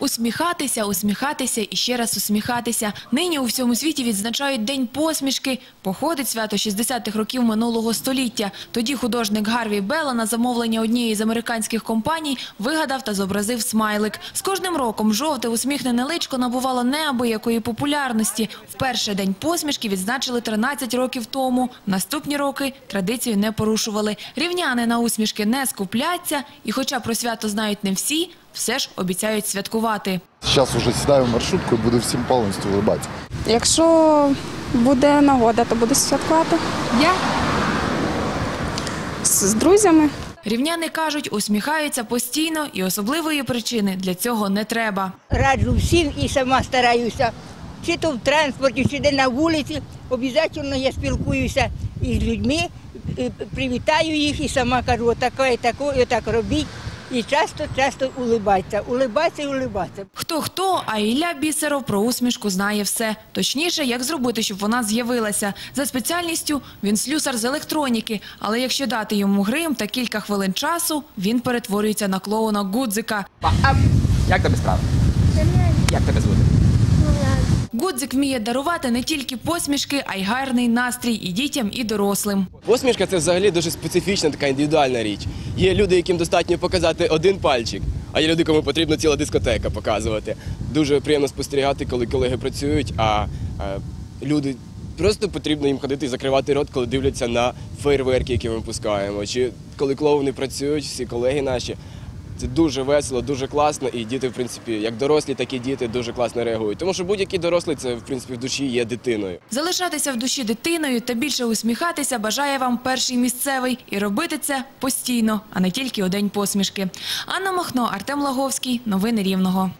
Усміхатися, усміхатися і ще раз усміхатися. Нині у всьому світі відзначають День посмішки. Походить свято 60-х років минулого століття. Тоді художник Гарві Белла на замовлення однієї з американських компаній вигадав та зобразив смайлик. З кожним роком жовте усміхнене личко набувало неабиякої популярності. Вперше День посмішки відзначили 13 років тому. Наступні роки традицію не порушували. Рівняни на усмішки не скупляться, і хоча про свято знають не всі, все ж обіцяють святкувати. Зараз вже сідаю в маршрутку і буду всім повністю улибатися. Якщо буде нагода, то буду святкувати. Я З, з друзями. Рівняни кажуть, усміхаються постійно і особливої причини для цього не треба. раджу всім і сама стараюся. Чи то в транспорті, чи де на вулиці, обов'язково я спілкуюся із людьми, привітаю їх і сама кажу, отаке, і таке, і так робіть. І часто, часто улибаться, улибаться і улибаться. Хто-хто, а Ілля Бісеров про усмішку знає все. Точніше, як зробити, щоб вона з'явилася. За спеціальністю він слюсар з електроніки, але якщо дати йому грим та кілька хвилин часу, він перетворюється на клоуна Гудзика. А, як тобі справа? Як тебе звати? Гудзик вміє дарувати не тільки посмішки, а й гарний настрій і дітям, і дорослим. Посмішка це взагалі дуже специфічна така індивідуальна річ. Є люди, яким достатньо показати один пальчик, а є люди, кому потрібно ціла дискотека показувати. Дуже приємно спостерігати, коли колеги працюють, а люди просто потрібно їм ходити і закривати рот, коли дивляться на фейерверки, які ми пускаємо. Чи коли клоуни працюють, всі колеги наші. Це дуже весело, дуже класно, і діти, в принципі, як дорослі, так і діти дуже класно реагують. Тому що будь-який дорослий це в принципі в душі є дитиною. Залишатися в душі дитиною та більше усміхатися бажає вам перший місцевий і робити це постійно, а не тільки у день посмішки. Анна Махно, Артем Лаговський. Новини Рівного.